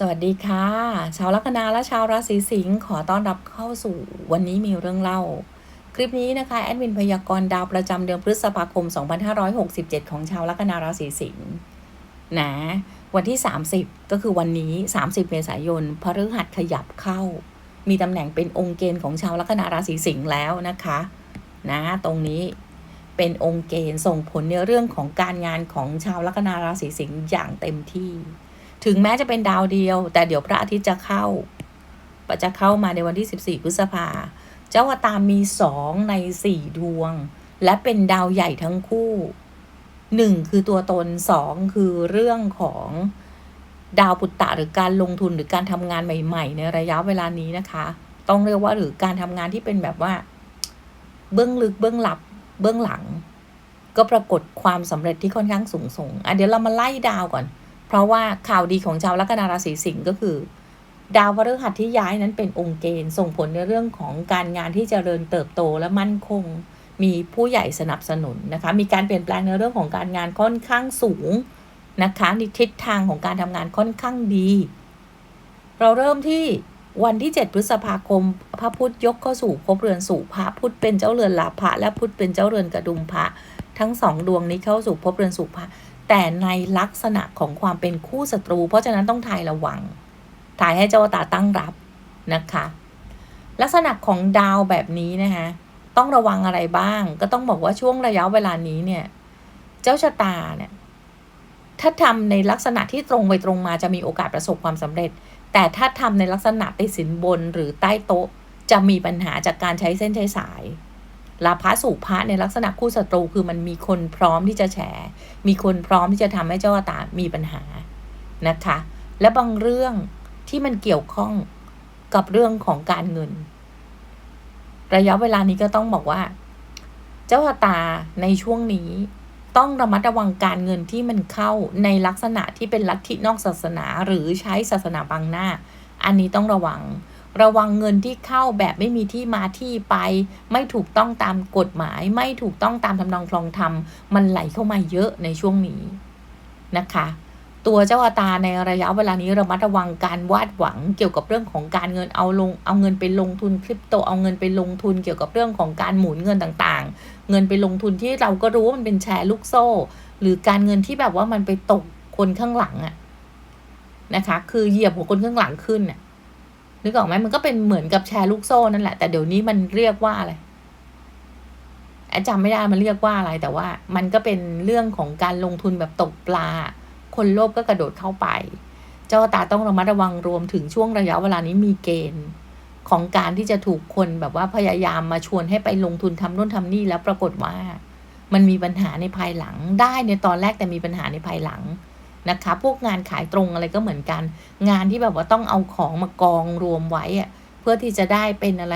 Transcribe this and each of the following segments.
สวัสดีค่ะ ชาวลัคนาและชาวราศีสิงห์ขอต้อนรับเข้าสู่วันนี้มีเรื่องเล่า คลิปนี้นะคะแอดมินพยากรณ์ดาวประจำเดือนพฤษภาคม 2567 ของชาวลัคนาราศีสิงห์นะวันที่ 30 ก็คือวันนี้ 30 เมษายนพฤหัสขยับเข้า มีตำแหน่งเป็นองค์เกณฑ์ของชาวลัคนาราศีสิงห์แล้วนะคะนะตรงนี้เป็นองค์เกณฑ์ส่งผลในเรื่องของการงานของชาวลัคนาราศีสิงห์อย่างเต็มที่ ถึงแม้จะเป็นดาวเดียว แต่เดี๋ยวพระอาทิตย์จะเข้าจะเข้ามาในวันที่ 14 พฤษภา เจ้าอตามมีสองในสี่ดวง และเป็นดาวใหญ่ทั้งคู่หนึ่งคือตัวตนสองคือเรื่องของดาวปุตตะหรือการลงทุนหรือการทำงานใหม่ ๆ ในระยะเวลานี้นะคะ ต้องเรียกว่าหรือการทำงานที่เป็นแบบว่า เบื้องลึกเบื้องหลับเบื้องหลัง ก็ปรากฏความสำเร็จที่ค่อนข้างสูงส่งอะเดี๋ยวเรามาไล่ดาวก่อน เพราะว่าข่าวดีของชาวลัคนาราศีสิงห์ก็คือ ดาวพฤหัสที่ย้ายนั้นเป็นองค์เกณฑ์ส่งผลในเรื่องของการงานที่จเจริญเติบโตและมั่นคง มีผู้ใหญ่สนับสนุนนะคะ มีการเปลี่ยนแปลงในเรื่องของการงานค่อนข้างสูงนะคะในทิศทางของการทำงานค่อนข้างดี เราเริ่มที่วันที่ 7 พฤษภาคม พระพุธยกเข้าสู่ภพเรือนสู่พระพุธเป็นเจ้าเรือนลาภะและพุธเป็นเจ้าเรือนกระดุมพระทั้งสองดวงนี้เข้าสู่ภพเรือนสู่พระ แต่ในลักษณะของความเป็นคู่ศัตรู เพราะฉะนั้นต้องทายระวังถ่ายให้เจ้าตาตั้งรับนะคะ ลักษณะของดาวแบบนี้นะคะต้องระวังอะไรบ้าง ก็ต้องบอกว่าช่วงระยะเวลานี้เนี่ย เจ้าชะตาเนี่ยถ้าทำในลักษณะที่ตรงไปตรงมาจะมีโอกาสประสบความสำเร็จ แต่ถ้าทำในลักษณะไปสินบนหรือใต้โต๊ะ จะมีปัญหาจากการใช้เส้นใช้สาย ลาภะสู่พระในลักษณะคู่ศัตรูคือมันมีคนพร้อมที่จะแฉ มีคนพร้อมที่จะทำให้เจ้าตามีปัญหานะคะ และบางเรื่องที่มันเกี่ยวข้องกับเรื่องของการเงิน ระยะเวลานี้ก็ต้องบอกว่า เจ้าตาในช่วงนี้ต้องระมัดระวังการเงินที่มันเข้าในลักษณะที่เป็นลัทธินอกศาสนาหรือใช้ศาสนาบังหน้า อันนี้ต้องระวัง ระวังเงินที่เข้าแบบไม่มีที่มาที่ไป ไม่ถูกต้องตามกฎหมาย ไม่ถูกต้องตามทำนองคลองธรรมมันไหลเข้ามาเยอะในช่วงนี้นะคะ ตัวเจ้าอาตาในระยะเวลานี้ระมัดระวังการวาดหวังเกี่ยวกับเรื่องของการเงินเอาลงเอาเงินไปลงทุนคริปโตเอาเงินไปลงทุนเกี่ยวกับเรื่องของการหมุนเงินต่างๆ เงินไปลงทุนที่เราก็รู้ว่ามันเป็นแชร์ลูกโซ่ หรือการเงินที่แบบว่ามันไปตกคนข้างหลังอะนะคะ คือเหยียบหัวคนข้างหลังขึ้นอะ นึกออกไหมมันก็เป็นเหมือนกับแชร์ลูกโซ่นั่นแหละ แต่เดี๋ยวนี้มันเรียกว่าอะไรแอจำไม่ได้มันเรียกว่าอะไร แต่ว่ามันก็เป็นเรื่องของการลงทุนแบบตกปลา คนโลภก็กระโดดเข้าไป เจ้าตาต้องระมัดระวังรวมถึงช่วงระยะเวลานี้มีเกณฑ์ ของการที่จะถูกคนแบบว่าพยายามมาชวนให้ไปลงทุนทำนู่นทำนี่แล้วปรากฏว่า มันมีปัญหาในภายหลังได้ในตอนแรกแต่มีปัญหาในภายหลัง นะคะ พวกงานขายตรงอะไรก็เหมือนกัน งานที่แบบว่าต้องเอาของมากองรวมไว้อะเพื่อที่จะได้เป็นอะไร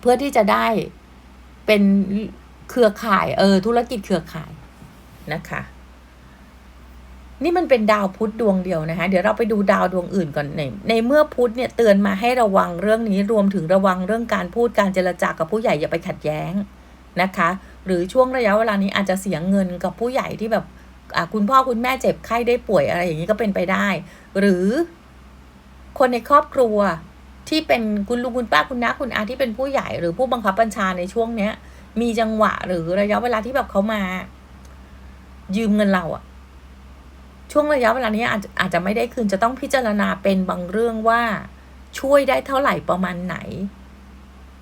เพื่อที่จะได้เป็นเครือข่ายเออ ธุรกิจเครือข่ายนะคะ นี่มันเป็นดาวพุธดวงเดียวนะคะ เดี๋ยวเราไปดูดาวดวงอื่นก่อนในในเมื่อพุธเนี่ยเตือนมาให้ระวังเรื่องนี้รวมถึงระวังเรื่องการพูดการเจรจากับผู้ใหญ่อย่าไปขัดแย้งนะคะ หรือช่วงระยะเวลานี้อาจจะเสียเงินกับผู้ใหญ่ที่แบบ คุณพ่อคุณแม่เจ็บไข้ได้ป่วยอะไรอย่างนี้ก็เป็นไปได้ หรือคนในครอบครัวที่เป็นคุณลุงคุณป้าคุณน้าคุณอาที่เป็นผู้ใหญ่หรือผู้บังคับบัญชาในช่วงเนี้ย มีจังหวะหรือระยะเวลาที่แบบเขามา ยืมเงินเราอะช่วงระยะเวลานี้อาจจะอาจจะไม่ได้คืนจะต้องพิจารณาเป็นบางเรื่องว่าช่วยได้เท่าไหร่ประมาณไหน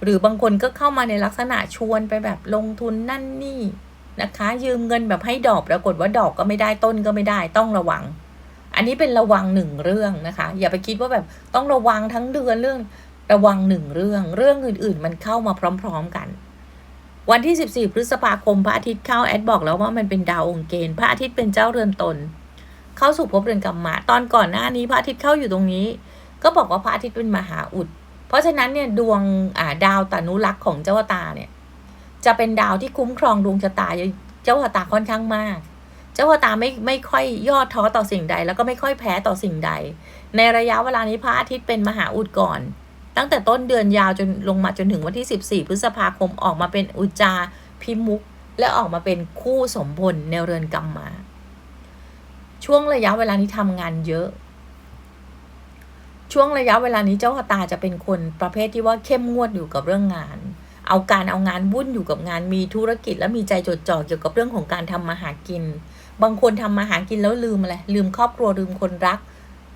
หรือบางคนก็เข้ามาในลักษณะชวนไปแบบลงทุนนั่นนี่ นะคะ ยืมเงินแบบให้ดอกปรากฏว่าดอกก็ไม่ได้ต้นก็ไม่ได้ต้องระวัง อันนี้เป็นระวังหนึ่งเรื่องนะคะ อย่าไปคิดว่าแบบต้องระวังทั้งเดือนเรื่องระวังหนึ่งเรื่อง เรื่องอื่น ๆ มันเข้ามาพร้อม ๆกัน วันที่ 14 พฤษภาคมพระอาทิตย์เข้าแอดบอกแล้วว่ามันเป็นดาวองค์เกณฑ์พระอาทิตย์เป็นเจ้าเรือนตน เข้าสู่ภพเรือนกรรมะตอนก่อนหน้านี้พระอาทิตย์เข้าอยู่ตรงนี้ ก็บอกว่าพระอาทิตย์เป็นมหาอุด เพราะฉะนั้นเนี่ยดวงดาวตานุรักษ์ของเจ้าตาเนี่ย จะเป็นดาวที่คุ้มครองดวงชะตาเจ้าหัวตาค่อนข้างมาก เจ้าหัวตาไม่ไม่ค่อยย่อท้อต่อสิ่งใด แล้วก็ไม่ค่อยแพ้ต่อสิ่งใด ในระยะเวลานี้พระอาทิตย์เป็นมหาอุดก่อน ตั้งแต่ต้นเดือนยาวจนลงมาจนถึงวันที่ 14 พฤษภาคมออกมาเป็นอุจาพิมุกและออกมาเป็นคู่สมพลในเรือนกรรมมา ช่วงระยะเวลานี้ทำงานเยอะ ช่วงระยะเวลานี้เจ้าชะตาจะเป็นคนประเภทที่ว่าเข้มงวดอยู่กับเรื่องงาน เอาการเอางานวุ่นอยู่กับงานมีธุรกิจและมีใจจดจ่อเกี่ยวกับเรื่องของการทำมาหากิน บางคนทำมาหากินแล้วลืมอะไรลืมครอบครัวลืมคนรัก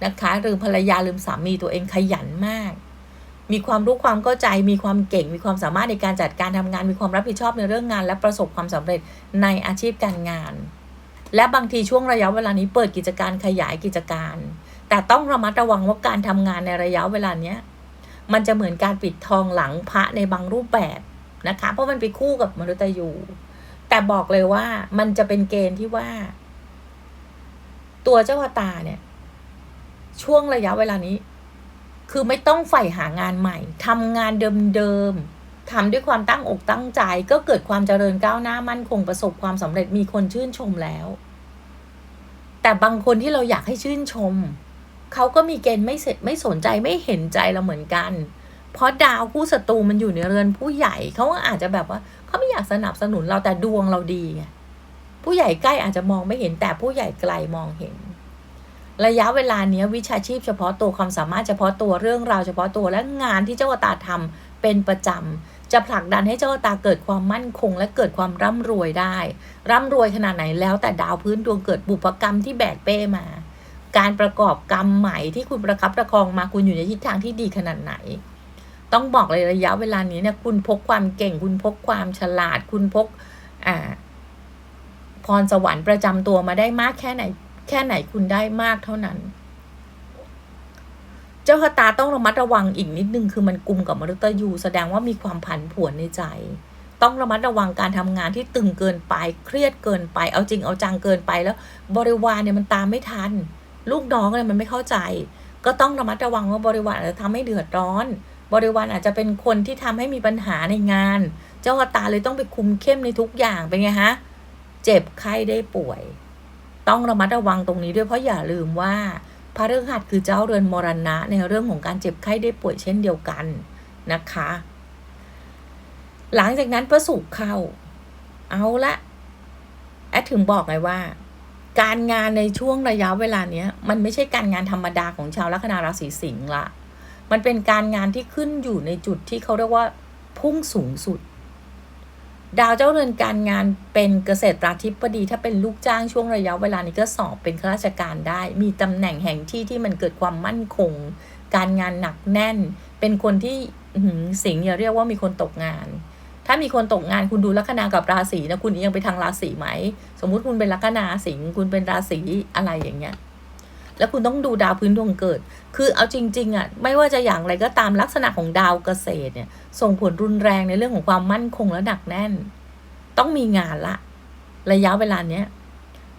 นะคะลืมภรรยาลืมสามีตัวเองขยันมาก มีความรู้ความเข้าใจมีความเก่ง มีความสามารถในการจัดการทำงาน มีความรับผิดชอบในเรื่องงาน และประสบความสำเร็จในอาชีพการงาน และบางทีช่วงระยะเวลานี้เปิดกิจการขยายกิจการ แต่ต้องระมัดระวังว่าการทำงานในระยะเวลาเนี้ย มันจะเหมือนการปิดทองหลังพระในบางรูปแบบนะคะ เพราะมันไปคู่กับมนุษย์ยูแต่บอกเลยว่ามันจะเป็นเกณฑ์ที่ว่า ตัวเจ้าชะตาเนี่ย ช่วงระยะเวลานี้ คือไม่ต้องใฝ่หางานใหม่ทำงานเดิมๆทำด้วยความตั้งอกตั้งใจ ก็เกิดความเจริญก้าวหน้ามั่นคงประสบความสำเร็จมีคนชื่นชมแล้ว แต่บางคนที่เราอยากให้ชื่นชม เขาก็มีเกณฑ์ไม่เสร็จไม่สนใจไม่เห็นใจเราเหมือนกัน เพราะดาวคู่ศัตรูมันอยู่ในเรือนผู้ใหญ่เขาก็อาจจะแบบว่าเขาไม่อยากสนับสนุนเราแต่ดวงเราดีไงผู้ใหญ่ใกล้อาจจะมองไม่เห็นแต่ผู้ใหญ่ไกลมองเห็น ระยะเวลาเนี้ยวิชาชีพเฉพาะตัวความสามารถเฉพาะตัวเรื่องราวเฉพาะตัวและงานที่เจ้าตาทำเป็นประจำจะผลักดันให้เจ้าตาเกิดความมั่นคง และเกิดความร่ำรวยได้ ร่ำรวยขนาดไหนแล้วแต่ดาวพื้นดวงเกิดบุพกรรมที่แบกเป้มา การประกอบกรรมใหม่ที่คุณประคับประคองมาคุณอยู่ในทิศทางที่ดีขนาดไหน ต้องบอกเลยระยะเวลานี้เนี่ยคุณพกความเก่ง คุณพกความฉลาด คุณพกอ่าพรสวรรค์ประจำตัวมาได้มากแค่ไหน แค่ไหนคุณได้มากเท่านั้น เจ้าชะตาต้องระมัดระวังอีกนิดนึงคือมันกลุ่มกับมฤตยูแสดงว่ามีความผันผวนในใจ ต้องระมัดระวังการทำงานที่ตึงเกินไป เครียดเกินไป เอาจริงเอาจังเกินไปแล้ว บริวารเนี่ยมันตามไม่ทัน ลูกน้องเนี่ยมันไม่เข้าใจ ก็ต้องระมัดระวังว่าบริวารอาจจะทำให้เดือดร้อน บริวารอาจจะเป็นคนที่ทำให้มีปัญหาในงาน เจ้าตาเลยต้องไปคุมเข้มในทุกอย่างเป็นไงฮะเจ็บไข้ได้ป่วย ต้องระมัดระวังตรงนี้ด้วยเพราะอย่าลืมว่าพระฤหัสคือเจ้าเรือนมรณะในเรื่องของการเจ็บไข้ได้ป่วยเช่นเดียวกันนะคะ หลังจากนั้นพระศุกร์เข้า เอาละแอดถึงบอกไงว่า การงานในช่วงระยะเวลาเนี้ย มันไม่ใช่การงานธรรมดาของชาวลัคนาราศีสิงห์ละ มันเป็นการงานที่ขึ้นอยู่ในจุดที่เขาเรียกว่าพุ่งสูงสุด ดาวเจ้าเรือนการงานเป็นเกษตราธิบดี ถ้าเป็นลูกจ้างช่วงระยะเวลานี้ก็สอบเป็นข้าราชการได้ มีตำแหน่งแห่งที่ที่มันเกิดความมั่นคง การงานหนักแน่น เป็นคนที่สิงห์อย่าเรียกว่ามีคนตกงาน ถ้ามีคนตกงานคุณดูลัคนากับราศีนะคุณเอียงไปทางราศีไหม สมมุติคุณเป็นลัคนาสิงคุณเป็นราศีอะไรอย่างเงี้ยแล้วคุณต้องดูดาวพื้นดวงเกิด คือเอาจริงๆอะไม่ว่าจะอย่างไรก็ตามลักษณะของดาวเกษตรเนี่ย ส่งผลรุนแรงในเรื่องของความมั่นคงและหนักแน่น ต้องมีงานละ ระยะเวลาเนี้ย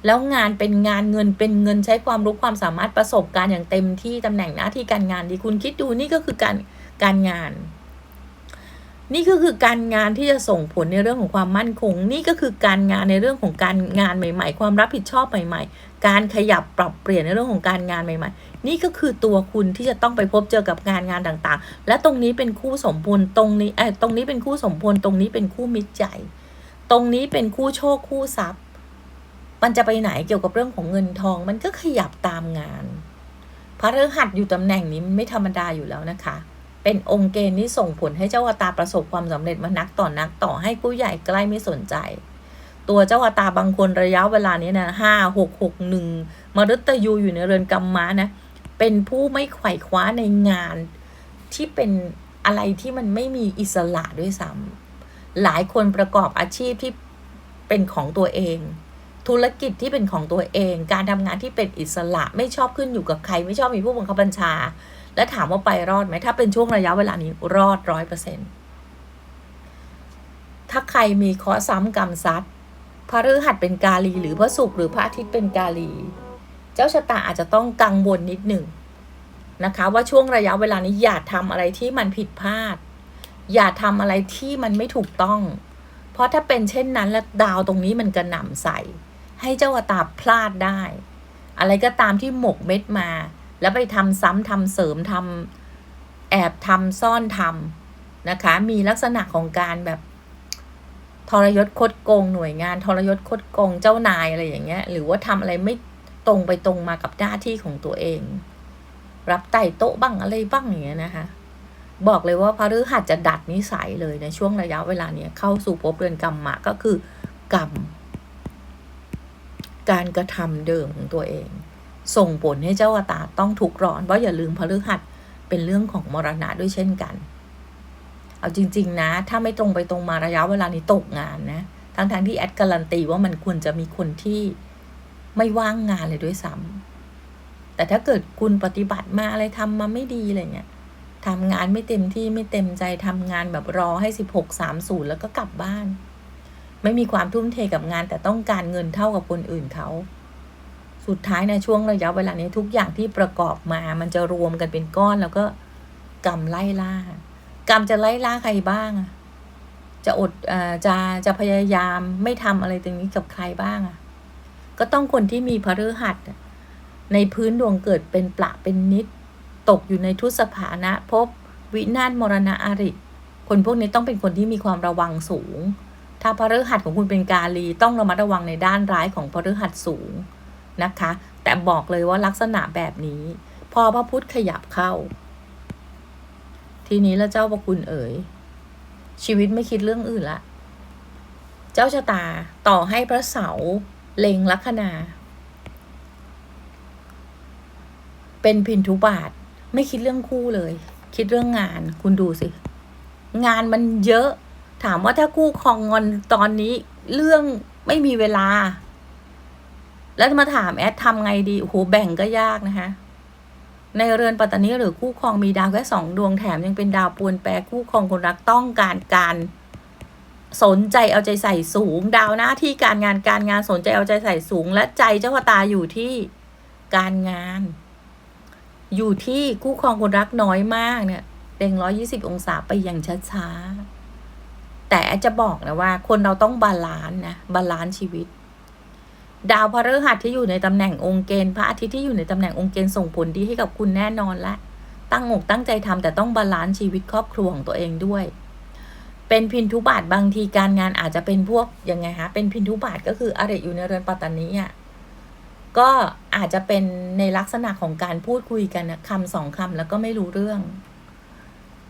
แล้วงานเป็นงานเงินเป็นเงินใช้ความรู้ความสามารถประสบการณ์อย่างเต็มที่ตำแหน่งหน้าที่การงานดีคุณคิดดูนี่ก็คือการการงาน นี่ก็คือการงานที่จะส่งผลในเรื่องของความมั่นคง นี่ก็คือการงานในเรื่องของการงานใหม่ ๆ ความรับผิดชอบใหม่ ๆ การขยับปรับเปลี่ยนในเรื่องของการงานใหม่ ๆ นี่ก็คือตัวคุณที่จะต้องไปพบเจอกับงานงานต่างๆ และตรงนี้เป็นคู่สมพลตรงนี้เออตรงนี้เป็นคู่สมพลตรงนี้เป็นคู่มิตรใจ ตรงนี้เป็นคู่โชคคู่ทรัพย์ มันจะไปไหนเกี่ยวกับเรื่องของเงินทอง มันก็ขยับตามงานพระฤหัสอยู่ตำแหน่งนี้มันไม่ธรรมดาอยู่แล้วนะคะ เป็นองค์เกณฑ์ที่ส่งผลให้เจ้าอวตาประสบความสำเร็จมานักต่อนนักต่อให้ผู้ใหญ่ใกล้ไม่สนใจ ตัวเจ้าอวตาบางคนระยะเวลานี้นะห้าหกหกหนึ่งมฤตยูอยู่ในเรือนกรรมมานะเป็นผู้ไม่ไขว่คว้าในงานที่เป็นอะไรที่มันไม่มีอิสระด้วยซ้ำหลายคนประกอบอาชีพที่เป็นของตัวเอง ธุรกิจที่เป็นของตัวเอง การทำงานที่เป็นอิสระไม่ชอบขึ้นอยู่กับใคร ไม่ชอบมีผู้บังคับบัญชา และถามว่าไปรอดไหมถ้าเป็นช่วงระยะเวลานี้รอดร้อยเปอร์เซ็นถ้าใครมีเคราะห์ซ้ำกรรมซัดพระฤหัสเป็นกาลี หรือพระศุกร์หรือพระอาทิตย์เป็นกาลี เจ้าชะตาอาจจะต้องกังวลนิดหนึ่งนะคะ ว่าช่วงระยะเวลานี้อย่าทำอะไรที่มันผิดพลาด อย่าทำอะไรที่มันไม่ถูกต้อง เพราะถ้าเป็นเช่นนั้นแล้วดาวตรงนี้มันกระหน่ำใส่ ให้เจ้าตาพลาดได้ อะไรก็ตามที่หมกเม็ดมา แล้วไปทำซ้ำทำเสริมทำแอบทำซ่อนทำนะคะ มีลักษณะของการแบบทรยศคดโกงหน่วยงานทรยศคดโกงเจ้านายอะไรอย่างเงี้ย หรือว่าทำอะไรไม่ตรงไปตรงมากับหน้าที่ของตัวเอง รับไต่โต๊ะบ้างอะไรบ้างอย่างเงี้ยนะคะ บอกเลยว่าพระฤหัสจะดัดนิสัยเลยในช่วงระยะเวลาเนี้ยเข้าสู่ภพเรือนกรรมมะก็คือกรรม การกระทำเดิมของตัวเอง ส่งผลให้เจ้าอวตารต้องถูกร้อนเพราะอย่าลืมพฤหัสเป็นเรื่องของมรณะด้วยเช่นกัน เอาจริง ๆ นะ ถ้าไม่ตรงไปตรงมาระยะเวลานี้ตกงานนะทั้งๆทที่แอดการันตีว่ามันควรจะมีคนที่ไม่ว่างงานเลยด้วยซ้ำแต่ถ้าเกิดคุณปฏิบัติมาอะไรทำมาไม่ดีอะไรเงี้ยทำงานไม่เต็มที่ไม่เต็มใจทำงานแบบรอให้สิบหกสามศูนย์แล้วก็กลับบ้าน ไม่มีความทุ่มเทกับงานแต่ต้องการเงินเท่ากับคนอื่นเขา สุดท้ายในช่วงระยะเวลานี้ทุกอย่างที่ประกอบมา มันจะรวมกันเป็นก้อนแล้วก็กรรมไล่ล่า กรรมจะไล่ล่าใครบ้าง จะอดอจะจะพยายามไม่ทำอะไรตรงนี้กับใครบ้างก็ต้องคนที่มีพฤหัสในพื้นดวงเกิดเป็นประเป็นนิด ตกอยู่ในทุสภานะพบวินาศมรณะอาริคนพวกนี้ต้องเป็นคนที่มีความระวังสูง ถ้าพฤหัสของคุณเป็นกาลีต้องระมัดระวังในด้านร้ายของพฤหัสสูง นะคะ แต่บอกเลยว่าลักษณะแบบนี้ พอพระพุทธขยับเข้า ทีนี้แล้วเจ้าประคุณเอ๋ย ชีวิตไม่คิดเรื่องอื่นละ เจ้าชะตาต่อให้พระเสาเล็งลัคนา เป็นพินทุบาท ไม่คิดเรื่องคู่เลย คิดเรื่องงาน คุณดูสิ งานมันเยอะ ถามว่าถ้าคู่ครองงอนตอนนี้เรื่องไม่มีเวลา แล้วมาถามแอดทำไงดี โอ้โห แบ่งก็ยากนะคะ ในเรือนปัตตานีหรือคู่ครองมีดาวแค่สองดวงแถมยังเป็นดาวปวนแปรคู่ครองคนรักต้องการการ สนใจเอาใจใส่สูง ดาวหน้าที่การงานการงานสนใจเอาใจใส่สูง และใจเจ้าตาอยู่ที่การงาน อยู่ที่คู่ครองคนรักน้อยมากเนี่ยเร่งร้อยี่สิบองศาไปอย่างช้าๆแต่จะบอกนะว่าคนเราต้องบาลานซ์นะบาลานซ์ชีวิต ดาวพฤหัสที่อยู่ในตำแหน่งองค์เกณฑ์พระอาทิตย์ที่อยู่ในตำแหน่งองค์เกณฑ์ส่งผลดีให้กับคุณแน่นอนและ ตั้งอกตั้งใจทำแต่ต้องบาลานซ์ชีวิตครอบครัวของตัวเองด้วย เป็นพินทุบาทบางทีการงานอาจจะเป็นพวกยังไงคะเป็นพินทุบาทก็คืออะไรอยู่ในเรือนปัตตานีอะก็อาจจะเป็นในลักษณะของการพูดคุยกันคำสองคำแล้วก็ไม่รู้เรื่อง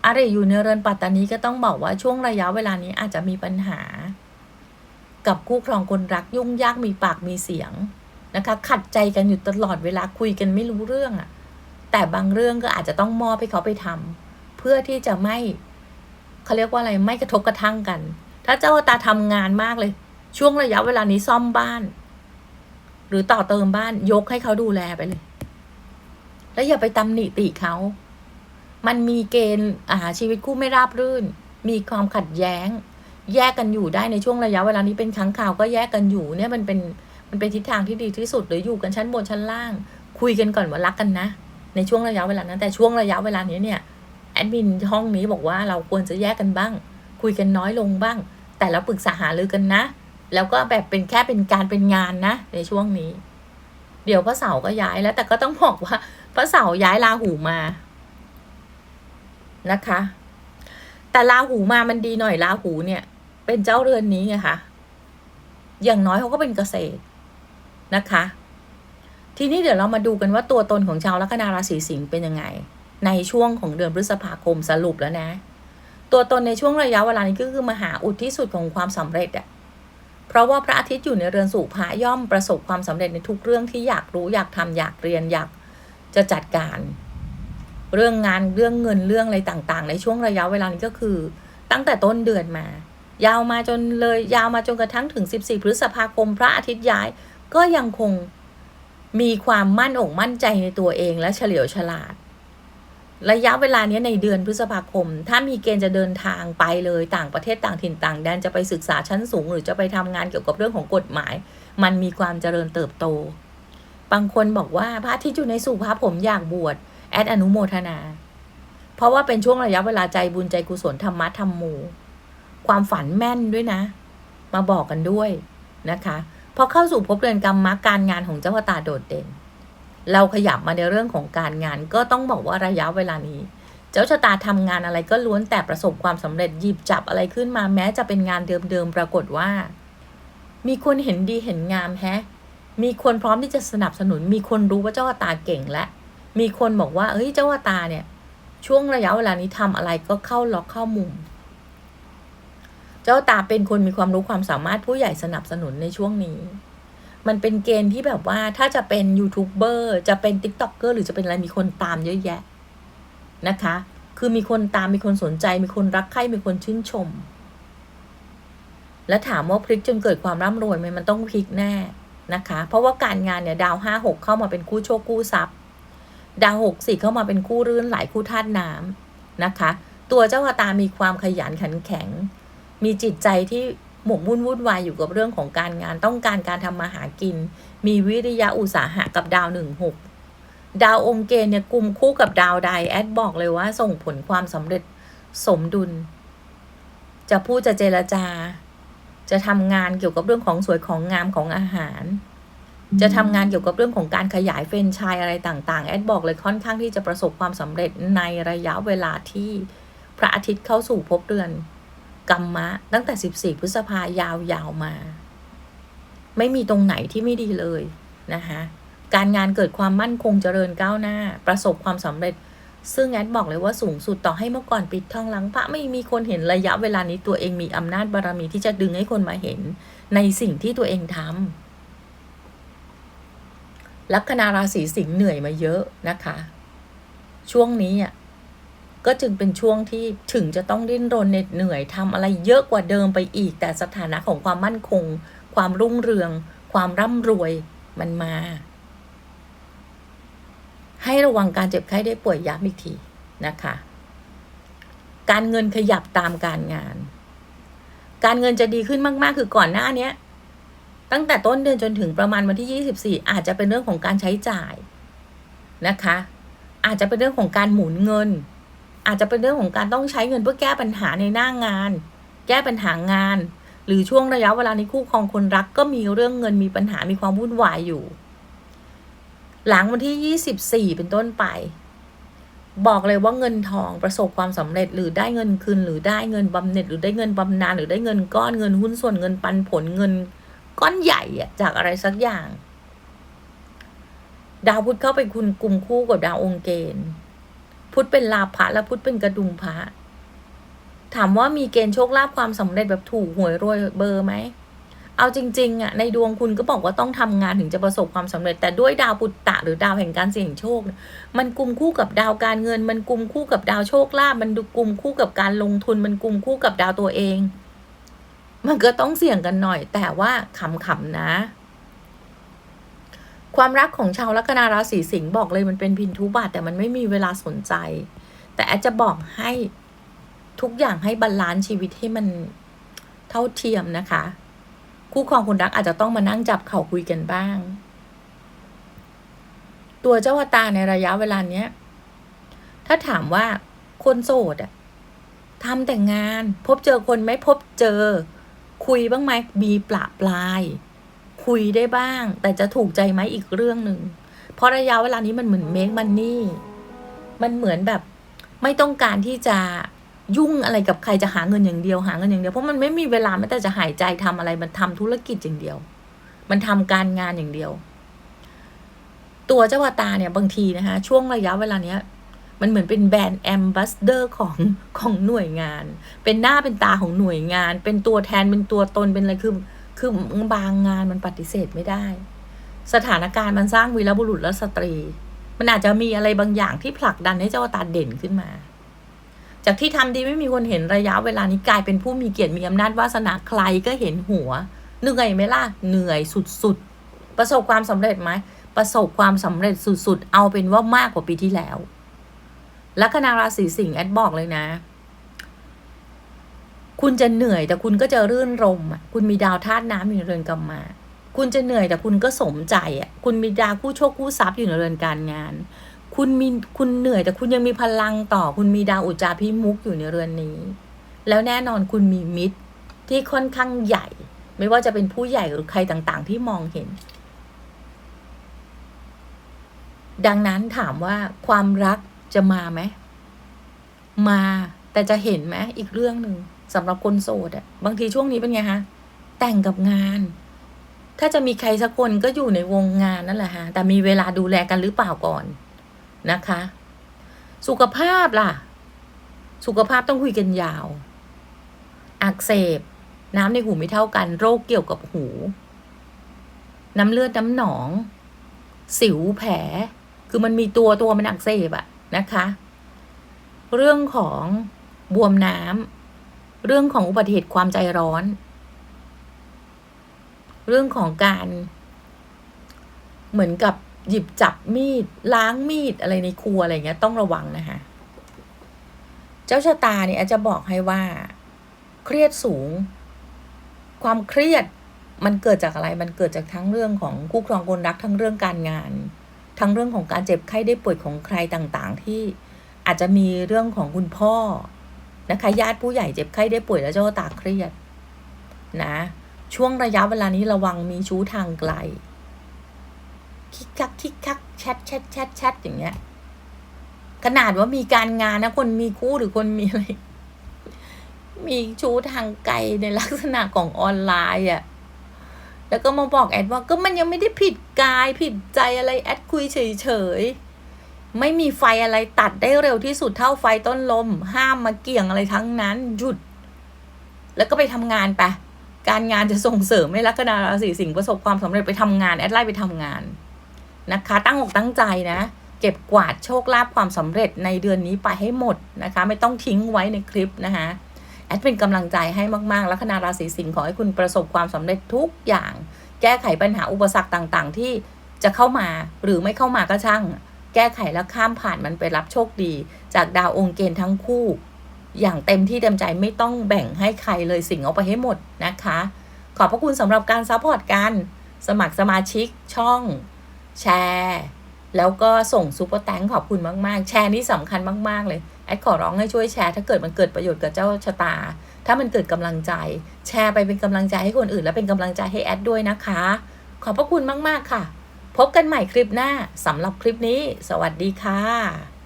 อะไรอยู่ในเรือนปัตตานีก็ต้องบอกว่าช่วงระยะเวลานี้อาจจะมีปัญหา กับคู่ครองคนรักยุ่งยากมีปากมีเสียงนะคะ ขัดใจกันอยู่ตลอดเวลาคุยกันไม่รู้เรื่องอะ่ะแต่บางเรื่องก็อาจจะต้องมอบให้เขาไปทำเพื่อที่จะไม่เขาเรียกว่าอะไรไม่กระทบกระทั่งกัน ถ้าเจ้าตาทำงานมากเลย ช่วงระยะเวลานี้ซ่อมบ้าน หรือต่อเติมบ้านยกให้เขาดูแลไปเลย แล้วอย่าไปตำหนิติเขา มันมีเกณฑ์อาชีวิตคู่ไม่ราบรื่น มีความขัดแย้ง แยกกันอยู่ได้ในช่วงระยะเวลานี้เป็นครั้งข่าวก็แยกกันอยู่เนี่ยมันเป็นมันเป็นทิศทางที่ดีที่สุดหรืออยู่กันชั้นบนชั้นล่าง คุยกันก่อนว่ารักกันนะ ในช่วงระยะเวลานั้น แต่ช่วงระยะเวลานี้เนี่ยแอดมินห้องนี้บอกว่าเราควรจะแยกกันบ้าง คุยกันน้อยลงบ้าง แต่เราปรึกษาหารือกันนะ แล้วก็แบบเป็นแค่เป็นการเป็นงานนะ ในช่วงนี้ เดี๋ยวพระเสาร์ก็ย้ายแล้ว แต่ก็ต้องบอกว่าพระเสาร์ย้ายราหูมานะคะ แต่ราหูมามันดีหน่อยราหูเนี่ย เป็นเจ้าเรือนนี้ไงคะอย่างน้อยเขาก็เป็นเกษตรนะคะ ทีนี้เดี๋ยวเรามาดูกันว่าตัวตนของชาวลัคนาราศีสิงห์เป็นยังไง ในช่วงของเดือนพฤษภาคมสรุปแล้วนะ ตัวตนในช่วงระยะเวลานี้ก็คือมหาอุดที่สุดของความสำเร็จอะเพราะว่าพระอาทิตย์อยู่ในเรือนสู่พระย่อมประสบความสำเร็จในทุกเรื่องที่อยากรู้อยากทำอยากเรียนอยากจะจัดการ เรื่องงานเรื่องเงินเรื่องอะไรต่างๆ ในช่วงระยะเวลานี้ก็คือ ตั้งแต่ต้นเดือนมา ยาวมาจนเลยยาวมาจนกระทั่งถึง 14 พฤษภาคมพระอาทิตย์ย้าย ก็ยังคงมีความมั่นอกมั่นใจในตัวเองและเฉลียวฉลาด ระยะเวลานี้ในเดือนพฤษภาคม ถ้ามีเกณฑ์จะเดินทางไปเลยต่างประเทศต่างถิ่นต่างแดนจะไปศึกษาชั้นสูง หรือจะไปทำงานเกี่ยวกับเรื่องของกฎหมาย มันมีความเจริญเติบโต บางคนบอกว่าพระทิตย์อยู่ในสุภาพผมอยากบวชแอดอนุโมทนา เพราะว่าเป็นช่วงระยะเวลาใจบุญใจกุศลธรรมะธรรมมู ความฝันแม่นด้วยนะ มาบอกกันด้วยนะคะพอเข้าสู่ภพเรือนกรรมมรรคการงานของเจ้าตาโดดเด่น เราขยับมาในเรื่องของการงานก็ต้องบอกว่าระยะเวลานี้ เจ้าชะตาทำงานอะไรก็ล้วนแต่ประสบความสำเร็จหยิบจับอะไรขึ้นมาแม้จะเป็นงานเดิมๆปรากฏว่า มีคนเห็นดีเห็นงามแฮะ มีคนพร้อมที่จะสนับสนุน มีคนรู้ว่าเจ้าตาเก่งและ มีคนบอกว่าเฮ้ยเจ้าตาเนี่ย ช่วงระยะเวลานี้ทำอะไรก็เข้าล็อกเข้ามุม เจ้าตาเป็นคนมีความรู้ความสามารถผู้ใหญ่สนับสนุนในช่วงนี้ มันเป็นเกณฑ์ที่แบบว่าถ้าจะเป็นยูทูบเบอร์จะเป็นติ๊กต็อกเกอร์หรือจะเป็นอะไรมีคนตามเยอะแยะนะคะ คือมีคนตามมีคนสนใจ มีคนรักใคร่มีคนชื่นชม และถามว่าพลิกจนเกิดความร่ำรวยไหมมันต้องพลิกแน่นะคะ เพราะว่าการงานเนี่ยดาวห้าหกเข้ามาเป็นคู่โชคคู่ทรัพย์ ดาวหกสี่เข้ามาเป็นคู่รื่นหลายคู่ธาตุน้ำนะคะ ตัวเจ้าตามีความขยันขันแข็ง มีจิตใจที่หมกมุ่นวุ่นวายอยู่กับเรื่องของการงานต้องการการทำมาหากิน มีวิริยะอุตสาหะกับดาวหนึ่งหกดาวองค์เกณฑ์เนี่ยกลุ่มคู่กับดาวใดแอดบอกเลยว่าส่งผลความสำเร็จสมดุล จะพูดจะเจรจา จะทำงานเกี่ยวกับเรื่องของสวยของงามของอาหาร จะทำงานเกี่ยวกับเรื่องของการขยายเฟรนไชส์อะไรต่างๆ แอดบอกเลยค่อนข้างที่จะประสบความสำเร็จในระยะเวลาที่พระอาทิตย์เข้าสู่ภพเดือน กรรมะ ตั้งแต่ 14 พฤษภายาวๆมา ไม่มีตรงไหนที่ไม่ดีเลยนะคะการงานเกิดความมั่นคงเจริญก้าวหน้า ประสบความสำเร็จ ซึ่งแอดบอกเลยว่าสูงสุดต่อให้เมื่อก่อนปิดทองหลังพระไม่มีคนเห็นระยะเวลานี้ตัวเองมีอำนาจบารรมีที่จะดึงให้คนมาเห็น ในสิ่งที่ตัวเองทำลัคนาราศีสิงห์เหนื่อยมาเยอะนะคะ ช่วงนี้อะ ก็จึงเป็นช่วงที่ถึงจะต้องดิ้นรนเหน็ดเหนื่อยทำอะไรเยอะกว่าเดิมไปอีก แต่สถานะของความมั่นคง ความรุ่งเรือง ความร่ำรวยมันมา ให้ระวังการเจ็บไข้ได้ป่วยย้ำอีกทีนะคะ การเงินขยับตามการงาน การเงินจะดีขึ้นมาก ๆ คือก่อนหน้านี้ตั้งแต่ต้นเดือนจนถึงประมาณวันที่ 24 อาจจะเป็นเรื่องของการใช้จ่ายนะคะ อาจจะเป็นเรื่องของการหมุนเงิน อาจจะเป็นเรื่องของการต้องใช้เงินเพื่อแก้ปัญหาในหน้างาน แก้ปัญหางาน หรือช่วงระยะเวลาในคู่ครองคนรักก็มีเรื่องเงินมีปัญหามีความวุ่นวายอยู่ หลังวันที่ 24 เป็นต้นไป บอกเลยว่าเงินทองประสบความสำเร็จหรือได้เงินคืนหรือได้เงินบำเหน็จ หรือได้เงินบำนาญหรือได้เงินก้อนเงินหุ้นส่วนเงินปันผลเงิน ก้อนใหญ่จากอะไรสักอย่าง ดาวพุธเข้าไปคุณกลุ่มคู่กับดาวองค์เกณฑ์ พุทธเป็นลาภะและพุทธเป็นกระดุมพระถามว่ามีเกณฑ์โชคลาภความสำเร็จแบบถูกหวยรวยเบอร์ไหม เอาจริงๆอะในดวงคุณก็บอกว่าต้องทำงานถึงจะประสบความสำเร็จ แต่ด้วยดาวปุตตะหรือดาวแห่งการเสี่ยงโชค มันกลุ่มคู่กับดาวการเงิน มันกลุ่มคู่กับดาวโชคลาภมันดูกลุ่มคู่กับการลงทุน มันกลุ่มคู่กับดาวตัวเอง มันก็ต้องเสี่ยงกันหน่อย แต่ว่าขำๆนะ ความรักของชาวลัคนาราศีสิงห์บอกเลยมันเป็นพินทุบาทแต่มันไม่มีเวลาสนใจ แต่แอจะบอกให้ทุกอย่างให้บาลานซ์ชีวิตให้มันเท่าเทียมนะคะ คู่ครองคนรักอาจจะต้องมานั่งจับเข่าคุยกันบ้าง ตัวเจ้าวตาในระยะเวลาเนี้ย ถ้าถามว่าคนโสดอะทำแต่งงาน พบเจอคนไหมพบเจอ คุยบ้างไหมมีปละปลาย คุยได้บ้าง แต่จะถูกใจไหมอีกเรื่องหนึ่งเพราะระยะเวลานี้มันเหมือนเมคมันนี่มันเหมือนแบบไม่ต้องการที่จะยุ่งอะไรกับใครจะหาเงินอย่างเดียวหาเงินอย่างเดียวเพราะมันไม่มีเวลาแม้แต่จะหายใจทำอะไรมันทำธุรกิจอย่างเดียว มันทำการงานอย่างเดียว ตัวเจ้าวตาเนี่ยบางทีนะคะช่วงระยะเวลาเนี้ยมันเหมือนเป็นแบรนด์แอมบาสเดอร์ของของหน่วยงาน เป็นหน้าเป็นตาของหน่วยงาน เป็นตัวแทนเป็นตัวตนเป็นอะไรคือ คือบางงานมันปฏิเสธไม่ได้ สถานการณ์มันสร้างวีรบุรุษและสตรี มันอาจจะมีอะไรบางอย่างที่ผลักดันให้เจ้าตาเด่นขึ้นมา จากที่ทำดีไม่มีคนเห็นระยะเวลานี้กลายเป็นผู้มีเกียรติมีอำนาจวาสนาใครก็เห็นหัวเหนื่อยไหมล่ะเหนื่อยสุดๆ ประสบความสำเร็จไหมประสบความสำเร็จสุดๆ เอาเป็นว่ามากกว่าปีที่แล้วลัคนาราศีสิงห์แอดบอกเลยนะ คุณจะเหนื่อยแต่คุณก็จะรื่นรมอะคุณมีดาวธาตุน้ำอยู่ในเรือนกรรมาคุณจะเหนื่อยแต่คุณก็สมใจอะคุณมีดาวคู่โชคคู่ทรัพย์อยู่ในเรือนการงาน คุณมีคุณเหนื่อยแต่คุณยังมีพลังต่อ คุณมีดาวอุจจาพิมุกอยู่ในเรือนนี้ แล้วแน่นอนคุณมีมิตรที่ค่อนข้างใหญ่ ไม่ว่าจะเป็นผู้ใหญ่หรือใครต่างๆ ที่มองเห็น ดังนั้นถามว่าความรักจะมาไหมมาแต่จะเห็นไหมอีกเรื่องหนึ่ง สำหรับคนโสดอะบางทีช่วงนี้เป็นไงฮะแต่งกับงาน ถ้าจะมีใครสักคนก็อยู่ในวงงานนั่นแหละฮะแต่มีเวลาดูแลกันหรือเปล่าก่อนนะคะ สุขภาพล่ะ สุขภาพต้องคุยกันยาว อักเสบ น้ำในหูไม่เท่ากัน โรคเกี่ยวกับหู น้ำเลือดน้ำหนอง สิวแผล คือมันมีตัวตัวมันอักเสบอะนะคะ เรื่องของบวมน้ำ เรื่องของอุบัติเหตุความใจร้อน เรื่องของการ เหมือนกับหยิบจับมีด ล้างมีดอะไรในครัวอะไรเงี้ย ต้องระวังนะคะ เจ้าชะตาเนี่ยอาจจะบอกให้ว่า เครียดสูง ความเครียดมันเกิดจากอะไร มันเกิดจากทั้งเรื่องของคู่ครองคนรักทั้งเรื่องการงาน ทั้งเรื่องของการเจ็บไข้ได้ป่วยของใครต่างๆ ที่อาจจะมีเรื่องของคุณพ่อ นะคะญาติผู้ใหญ่เจ็บไข้ได้ป่วยแล้วเจ้าตาเครียดนะช่วงระยะเวลานี้ระวังมีชู้ทางไกล คิกคักคิกคักแชทแชทแชทแชทอย่างเงี้ย ขนาดว่ามีการงานนะ คนมีคู่หรือคนมีอะไร มีชู้ทางไกลในลักษณะของออนไลน์อะ่ะแล้วก็มาบอกแอดว่าก็มันยังไม่ได้ผิดกายผิดใจอะไรแอดคุยเฉยๆ ไม่มีไฟอะไรตัดได้เร็วที่สุดเท่าไฟต้นลม ห้ามมาเกี่ยงอะไรทั้งนั้น หยุด แล้วก็ไปทำงานไป การงานจะส่งเสริมให้ลัคนาราศีสิงห์ประสบความสำเร็จไปทำงาน แอดไลน์ไปทำงานนะคะ ตั้งอกตั้งใจนะ เก็บกวาดโชคลาภความสำเร็จในเดือนนี้ไปให้หมดนะคะ ไม่ต้องทิ้งไว้ในคลิปนะคะแอดเป็นกำลังใจให้มากๆ ลัคนาราศีสิงห์ขอให้คุณประสบความสำเร็จทุกอย่าง แก้ไขปัญหาอุปสรรคต่างๆ ที่จะเข้ามาหรือไม่เข้ามาก็ช่าง แก้ไขแล้วข้ามผ่านมันไปรับโชคดี จากดาวองค์เกณฑ์ทั้งคู่ อย่างเต็มที่เต็มใจไม่ต้องแบ่งให้ใครเลยสิ่งเอาไปให้หมดนะคะ ขอบพระคุณสำหรับการซัพพอร์ตกันสมัครสมาชิกช่อง แชร์ แล้วก็ส่งซูเปอร์แตงขอบคุณมากๆ แชร์นี่สำคัญมาก ๆ เลยแอดขอร้องให้ช่วยแชร์ ถ้าเกิดมันเกิดประโยชน์กับเจ้าชะตา ถ้ามันเกิดกำลังใจ แชร์ไปเป็นกำลังใจให้คนอื่น และเป็นกำลังใจให้แอดด้วยนะคะ ขอบพระคุณมาก ๆ ค่ะ พบกันใหม่คลิปหน้าสำหรับคลิปนี้ สวัสดีค่ะ